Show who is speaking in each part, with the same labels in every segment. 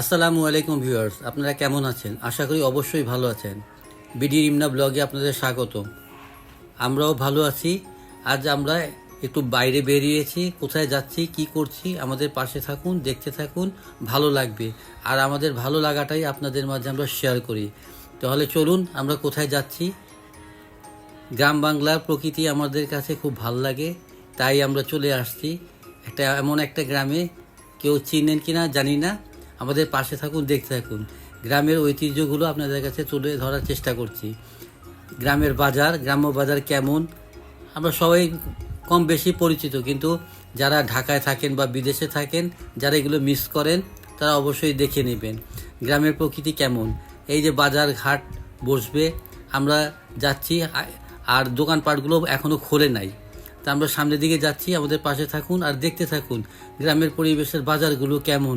Speaker 1: আসসালামু আলাইকুম ভিউয়ার্স, আপনারা কেমন আছেন? আশা করি অবশ্যই ভালো আছেন। বিডি রিমনা ব্লগে আপনাদের স্বাগত আমরাও ভালো আছি। আজ আমরা একটু বাইরে বেরিয়েছি, কোথায় যাচ্ছি, কি করছি, আমাদের পাশে থাকুন, দেখতে থাকুন, ভালো লাগবে। আর আমাদের ভালো লাগাটাই আপনাদের মাঝে আমরা শেয়ার করি। তাহলে চলুন, আমরা কোথায় যাচ্ছি? গ্রাম বাংলার প্রকৃতি আমাদের কাছে খুব ভালো লাগে, তাই আমরা চলে আসছি। একটা এমন একটা গ্রামে, কেউ চিনেন কিনা জানি না। আমাদের পাশে থাকুন, দেখতে থাকুন। গ্রামের ঐতিহ্যগুলো আপনাদের কাছে তুলে ধরার চেষ্টা করছি। গ্রামের বাজার, গ্রাম্য বাজার কেমন? আমরা সবাই কম বেশি পরিচিত, কিন্তু যারা ঢাকায় থাকেন বা বিদেশে থাকেন, যারা এগুলো মিস করেন, তারা অবশ্যই দেখে নেবেন। গ্রামের প্রকৃতি কেমন? এই যে বাজার ঘাট বসবে, আমরা যাচ্ছি, আর দোকানপাটগুলো এখনও খোলে নাই। তা আমরা সামনের দিকে যাচ্ছি, আমাদের পাশে থাকুন আর দেখতে থাকুন। গ্রামের পরিবেশের বাজারগুলো কেমন?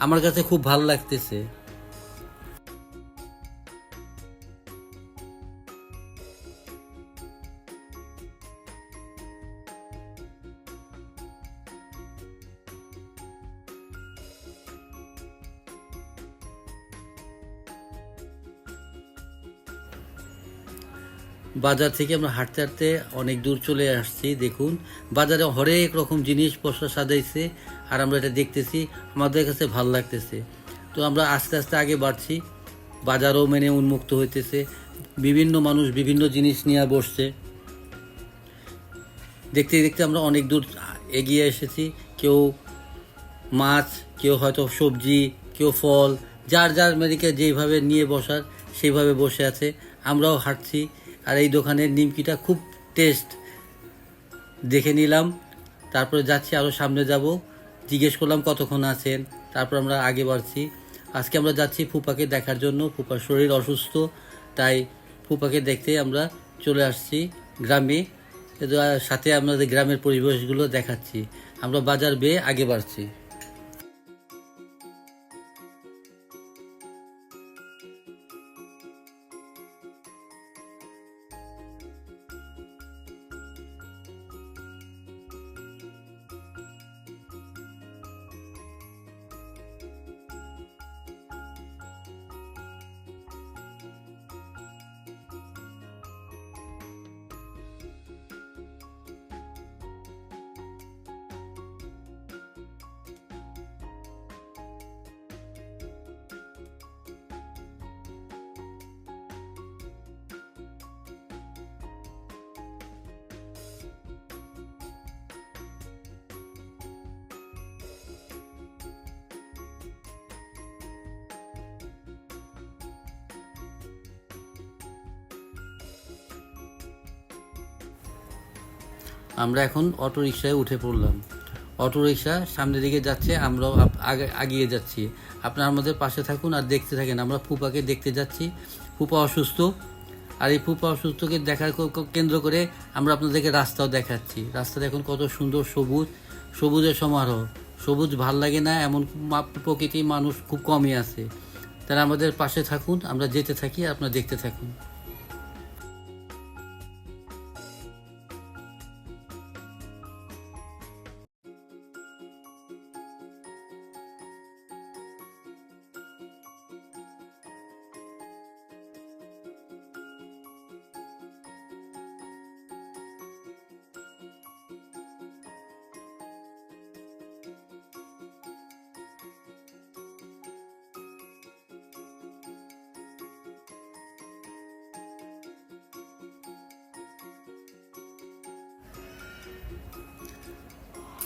Speaker 1: আমার কাছে খুব ভালো লাগতেছে। বাজার থেকে আমরা হাঁটতে হাঁটতে অনেক দূর চলে আসছি, দেখুন। বাজারে হরেক রকম জিনিসপত্র সাজাইছে। আর আমরা এটা দেখতেছি, আমাদের কাছে ভালো লাগতেছে। তো আমরা আস্তে আস্তে আগে বাড়ছি, বাজারও মেনে উন্মুক্ত হইতেছে, বিভিন্ন মানুষ বিভিন্ন জিনিস নিয়ে বসছে। দেখতে দেখতে আমরা অনেক দূর এগিয়ে এসেছি, কেউ মাছ, কেউ হয়তো সবজি, কেউ ফল, যার যার মেডিকে যেইভাবে নিয়ে বসার, সেইভাবে বসে আছে। আমরাও হাঁটছি, আর এই দোকানের নিমকিটা খুব টেস্ট দেখে নিলাম, তারপরে যাচ্ছি আরও সামনে যাব। জিজ্ঞেস করলাম কতক্ষণ আছেন, তারপর আমরা আগে বাড়ছি। আজকে আমরা যাচ্ছি ফুপাকে দেখার জন্য। ফুপার শরীর অসুস্থ, তাই ফুপাকে দেখতে আমরা চলে আসছি গ্রামে। সাথে আমাদের গ্রামের পরিবেশগুলো দেখাচ্ছি। আমরা বাজার বেয়ে আগে বাড়ছি। আমরা এখন অটো রিক্সায় উঠে পড়লাম। অটো রিক্সা সামনের দিকে যাচ্ছে, আমরাও আগিয়ে যাচ্ছি। আপনারা আমাদের পাশে থাকুন আর দেখতে থাকেন। আমরা ফুপাকে দেখতে যাচ্ছি। ফুপা অসুস্থ। আর এই ফুপা অসুস্থকে দেখার কেন্দ্র করে আমরা আপনাদেরকে রাস্তাও দেখাচ্ছি। রাস্তাটা এখন কত সুন্দর সবুজ। সবুজের সমারোহ। সবুজ ভালো লাগে না, এমন প্রকৃতি মানুষ খুব কমই আছে। তারা আমাদের পাশে থাকুন, আমরা যেতে থাকি, আপনারা দেখতে থাকুন।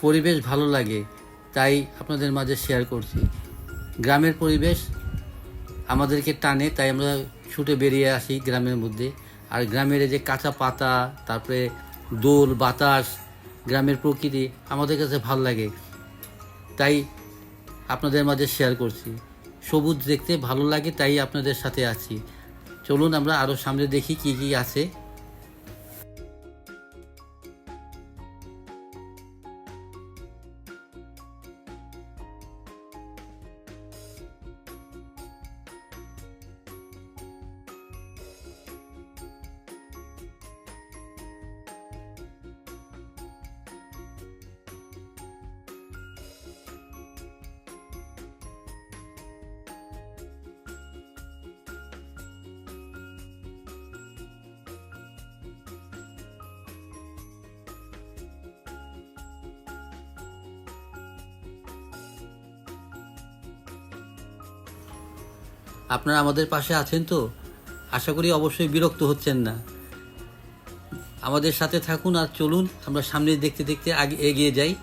Speaker 1: পরিবেশ ভালো লাগে, তাই আপনাদের মাঝে শেয়ার করছি। গ্রামের পরিবেশ আমাদেরকে টানে, তাই আমরা ছুটে বেরিয়ে আসি গ্রামের মধ্যে। আর গ্রামের যে কাঁচা পাতা, তারপরে দোল, বাতাস, গ্রামের প্রকৃতি আমাদের কাছে ভালো লাগে। তাই আপনাদের মাঝে শেয়ার করছি। সবুজ দেখতে ভালো লাগে, তাই আপনাদের সাথে আছি। চলুন আমরা আরও সামনে দেখি কি কি আছে। আপনারা আমাদের পাশে আছেন তো? আশা করি অবশ্যই বিরক্ত হচ্ছেন না। আমাদের সাথে থাকুন আর চলুন, আমরা সামনে দেখতে দেখতে আগে এগিয়ে যাই।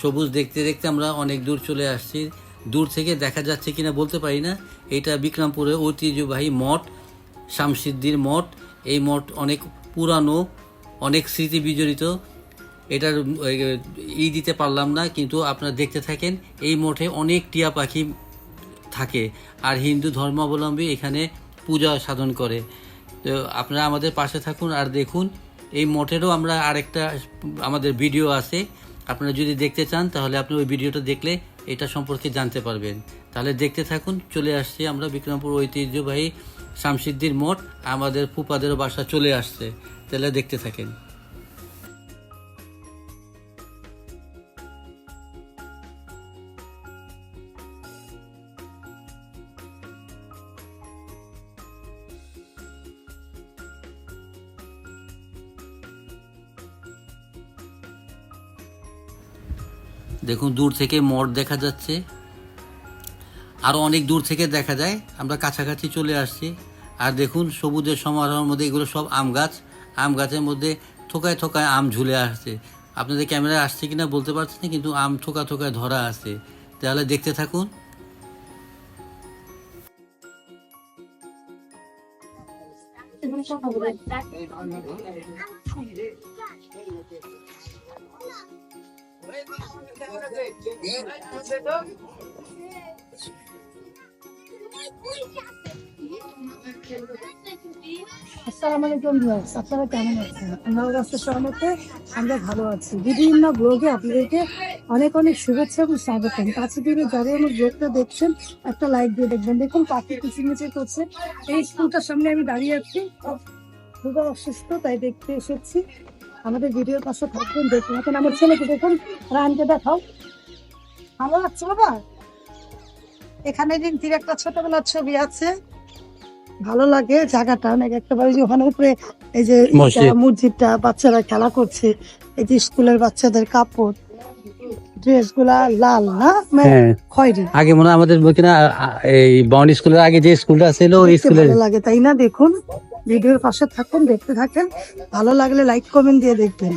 Speaker 1: সবুজ দেখতে দেখতে আমরা অনেক দূর চলে আসছি। দূর থেকে দেখা যাচ্ছে কিনা বলতে পারি না। এটা বিক্রমপুরের ঐতিহ্যবাহী মঠ, শামসিদ্দির মঠ। এই মঠ অনেক পুরানো, অনেক স্মৃতি বিজড়িত। এটার ই দিতে পারলাম না, কিন্তু আপনারা দেখতে থাকেন, এই মঠে অনেক টিয়া পাখি থাকে। আর হিন্দু ধর্মাবলম্বী এখানে পূজা সাধন করে। তো আপনারা আমাদের পাশে থাকুন আর দেখুন। এই মঠেরও আমরা আরেকটা, আমাদের ভিডিও আছে। আপনারা যদি দেখতে চান, তাহলে আপনি ওই ভিডিওটা দেখলে এটা সম্পর্কে জানতে পারবেন। তাহলে দেখতে থাকুন, চলে আসছি আমরা বিক্রমপুর ঐতিহ্যবাহী শামসিদ্দির মঠ আমাদের ফুপাদের বাসা চলে আসছে। তাহলে দেখতে থাকেন। দেখুন, দূর থেকে মঠ দেখা যাচ্ছে। আরও অনেক দূর থেকে দেখা যায়। আমরা কাছাকাছি চলে আসছি। আর দেখুন, সবুজের সমারোহের মধ্যে এগুলো সব আম গাছ। আম গাছের মধ্যে থোকায় থোকায় আম ঝুলে আসছে। আপনাদের ক্যামেরায় আসছে কিনা বলতে পারছি না, কিন্তু আম থোকা থোকায় ধরা আছে। তাহলে দেখতে থাকুন।
Speaker 2: আমরা ভালো আছি। বিভিন্ন ব্লগে আপনাদেরকে অনেক অনেক শুভেচ্ছা এবং স্বাগতম কাছে দিয়ে যারা আমার ব্লগটা দেখছেন, একটা লাইক দিয়ে দেখবেন। দেখুন, পাখি কিচিমিচি করছে। এই স্কুলটার সামনে আমি দাঁড়িয়ে আছি। খুব অসুস্থ তাই দেখতে এসেছি। আমাদের ভিডিওর পাশে থাকবেন দেখুন এখন আমার ছেলেকে দেখুন রানকে দেখাও। ভালো লাগছে বাবা? এখানে রিন্তির একটা ছোটবেলার ছবি আছে। ভালো লাগে জায়গাটা অনেক একেবারে যে ওখানে উপরে এই যে মসজিদটা বাচ্চারা খেলা করছে এই যে স্কুলের বাচ্চাদের কাপড় ড্রেসগুলা লাল না খয়েরি।
Speaker 1: আগে মনে আমাদের কিনা এই বাউন্ড স্কুলের আগে যে স্কুলটা ছিল ওই স্কুলের
Speaker 2: লাগে তাই না? দেখুন। ভিডিওর পাশে থাকুন দেখতে থাকেন। ভালো লাগলে লাইক কমেন্ট দিয়ে দেখবেন।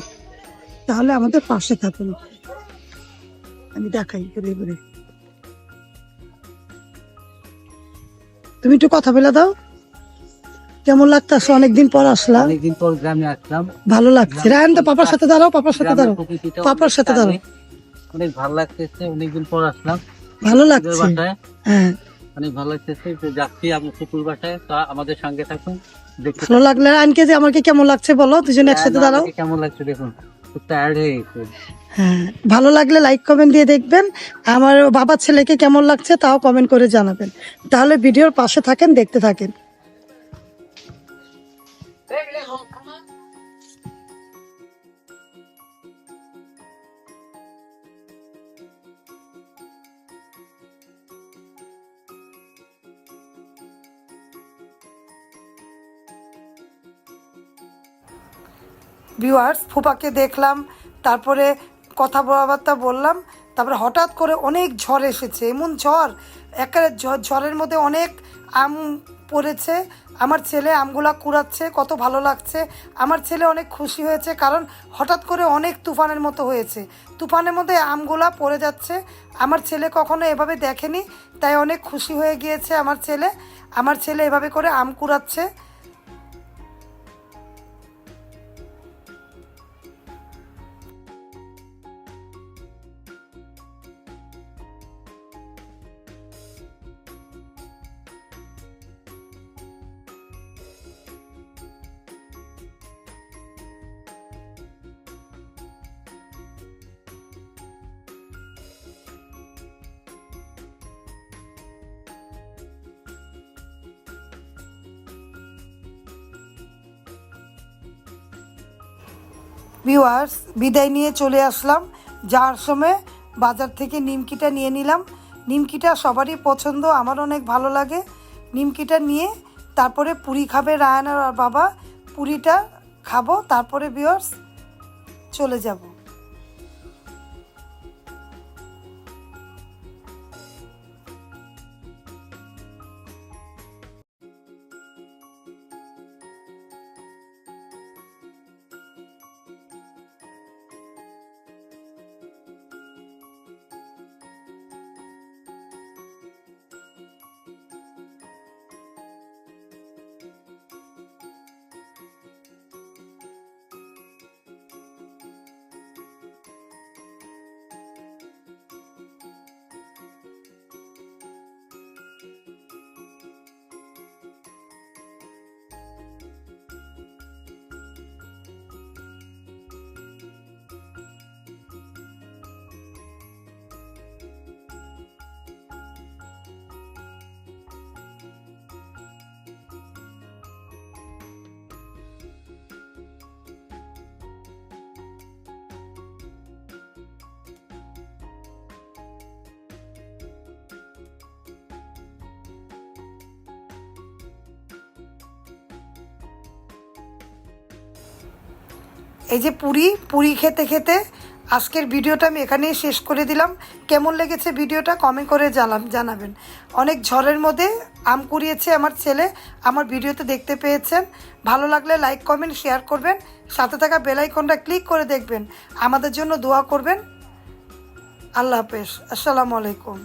Speaker 2: তাহলে আমাদের পাশে থাকুন। আমি দেখাই ঘুরে ঘুরে তুমি একটু কথা বলে দাও। কেমন লাগতেছে অনেকদিন পর আসলাম।
Speaker 1: অনেকদিন পর গ্রামে আসলাম।
Speaker 2: ভালো লাগছে। রায়ন তো পাপার সাথে দাঁড়াও পাপার সাথে দাঁড়াও। পাপার সাথে দাঁড়াও।
Speaker 1: অনেক ভালো লাগতেছে। অনেকদিন পর আসলাম।
Speaker 2: ভালো লাগছে। হ্যাঁ।
Speaker 1: অনেক ভালো লাগতেছে তো যাচ্ছি আমি শুকুর বাসায় তা আমাদের সঙ্গে থাকুন।
Speaker 2: ভালো লাগলে আনকে যে আমাকে কেমন লাগছে বলো দুজনে একসাথে দাঁড়াও।
Speaker 1: কেমন লাগছে দেখুন হয়ে
Speaker 2: হ্যাঁ ভালো লাগলে লাইক কমেন্ট দিয়ে দেখবেন। আমার বাবা ছেলেকে কেমন লাগছে তাও কমেন্ট করে জানাবেন। তাহলে ভিডিওর পাশে থাকেন দেখতে থাকেন। ভিউয়ার্স ফুপাকে দেখলাম, তারপরে কথা বার্তা বললাম, তারপরে হঠাৎ করে অনেক ঝড় এসেছে, এমন ঝড়, একেবারে ঝড়ের মধ্যে অনেক আম পড়েছে, আমার ছেলে আমগুলা কুড়াচ্ছে, কত ভালো লাগছে, আমার ছেলে অনেক খুশি হয়েছে, কারণ হঠাৎ করে অনেক তুফানের মতো হয়েছে, তুফানের মধ্যে আমগুলা পড়ে যাচ্ছে, আমার ছেলে কখনো এভাবে দেখেনি, তাই অনেক খুশি হয়ে গিয়েছে আমার ছেলে আমার ছেলে এভাবে করে আম কুড়াচ্ছে ভিউয়ার্স বিদায় নিয়ে চলে আসলাম। যাওয়ার সময় বাজার থেকে নিমকিটা নিয়ে নিলাম। নিমকিটা সবারই পছন্দ আমার অনেক ভালো লাগে। নিমকিটা নিয়ে তারপরে পুরি খাবে রায়নার আর বাবা। পুরিটা খাব, তারপরে ভিউয়ার্স চলে যাব। এই যে পুরি পুরি খেতে খেতে আজকের ভিডিওটা আমি এখানেই শেষ করে দিলাম। কেমন লেগেছে ভিডিওটা কমেন্ট করে জানাম, জানাবেন। অনেক ঝড়ের মধ্যে আম কুড়িয়েছে আমার ছেলে, আমার ভিডিওতে দেখতে পেয়েছেন। ভালো লাগলে লাইক কমেন্ট শেয়ার করবেন। সাথে থাকা বেলাইকনটা ক্লিক করে দেখবেন। আমাদের জন্য দোয়া করবেন। আল্লাহ হাফেজ। আসসালামু আলাইকুম।